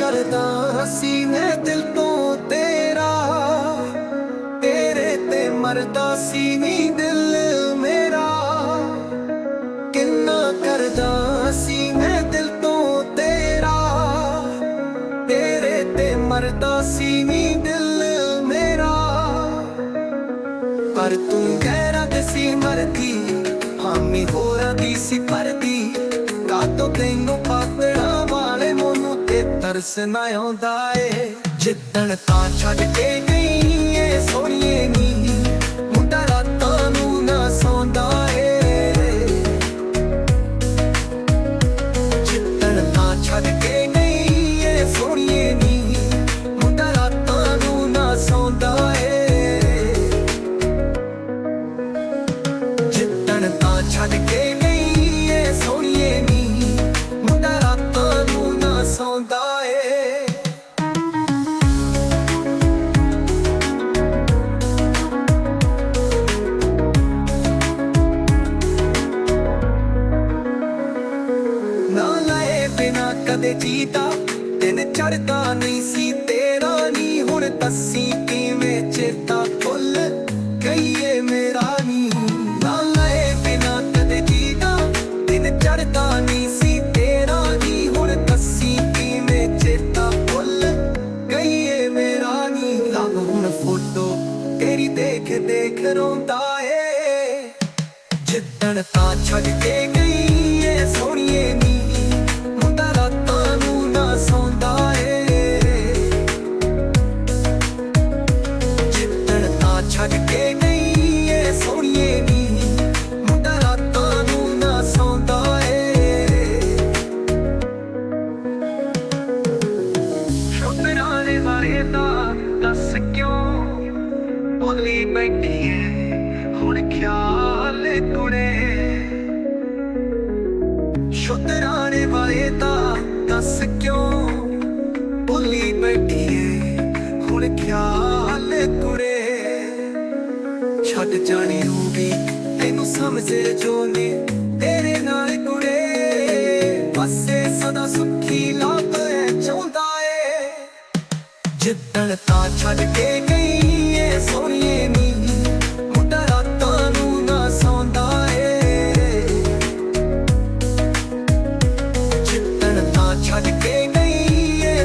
ਕਰਦਾ ਸੀ ਮੈਂ ਦਿਲ ਤੋਂ ਤੇਰਾ। ਤੇਰੇ ਤੇ ਮਰਦਾ ਸੀ ਨੀ ਦਿਲ ਮੇਰਾ। ਕਿੰਨਾ ਕਰਦਾ ਸੀ ਮੈਂ ਦਿਲ ਤੋਂ ਤੇਰਾ। ਤੇਰੇ ਤੇ ਮਰਦਾ ਸੀ ਨੀ ਦਿਲ ਮੇਰਾ। ਪਰ ਤੂੰ ਕਹਿ ਤੇ ਸੀ ਮਰਦੀ, ਹਾਮੀ ਹੋਰਾਂ ਦੀ ਸੀ ਪਰਦੀ ਕਾਤੋਂ ਤੈਨੂੰ ਤਰਸ ਨਾ ਆਉਂਦਾ ਏ ਜਿੱਦਣ ਤਾਂ ਛੱਡ ਕੇ ਗਈ ਏ ਸੋਹਣੀਏ ਨੀ। ਮੁੰਡਾ ਰਾਤਾਂ ਨੂੰ ਨਾ ਸੌਂਦਾ ਏ ਜਿੱਦਣ ਤਾਂ ਛੱਡ ਕੇ ਗਈ ਏ ਸੋਹਣੀਏ ਨੀ। ਮੁੰਡਾ ਰਾਤਾਂ ਨੂੰ ਨਾ ਸੌਂਦਾ ਏ ਜਿੱਦਣ ਤਾਂ ਛੱਡ ਕਦੇ ਜੀਤਾ, ਦਿਨ ਚੜਦਾ ਨਹੀਂ ਸੀ, ਤੇਰਾ ਨਹੀਂ। ਹੁਣ ਤੱਸੀ ਕਿਵੇਂ ਚੇਤਾ ਭੁੱਲ ਗਈਏ ਮੇਰਾ ਨੀ ਨਾ ਲਏ ਬਿਨਾ ਕਦੇ ਜੀਤਾ, ਦਿਨ ਚੜਦਾ ਨਹੀਂ ਸੀ, ਤੇਰਾ ਨਹੀਂ। ਹੁਣ ਤੱਸੀ ਕਿਵੇਂ ਚੇਤਾ ਭੁੱਲ ਗਈਏ ਮੇਰਾ ਨੀ ਲੱਗ ਹੁਣ ਫੋਟੋ, ਤੇਰੀ ਦੇਖ ਦੇਖ ਰੋਂਦਾ ਏ। ਜਿੱਦਣ ਤਾਂ ਛੱਡ ਕੇ ਗਈ ਏ, ਸੋਹਣੀਏ ਨੀ। ਦੇ ਬਾਰੇ ਤਾਂ ਦੱਸ ਕਿਉਂ ਭੁੱਲੀ ਬੈਠੀ ਏ? ਹੁਣ ਖਿਆਲ ਕੁੜੇ। ਸ਼ੁਕਰਾਨੇ ਵਾਲੇ ਤਾਂ ਦੱਸ ਕਿਉਂ ਬੋਲੀ ਬੈਠੀ ਏ? ਹੁਣ ਖਿਆਲ ਕੁੜੇ। ਛੱਡ ਜਾਣੀ ਨੂੰ ਵੀ ਤੈਨੂੰ ਸਮਝੇ ਜੋ ਨੇ। ਜਿੱਦਣ ਤਾਂ ਛੱਡ ਕੇ ਨਹੀਂ ਏ ਸੋਹਣੀਏ ਨੀ ਮੁੰਡਾ ਰਾਤਾਂ ਨੂੰ ਨਾ ਸੌਂਦਾ ਏ। ਜਿੱਦਣ ਤਾਂ ਛੱਡ ਕੇ ਗਈ ਏ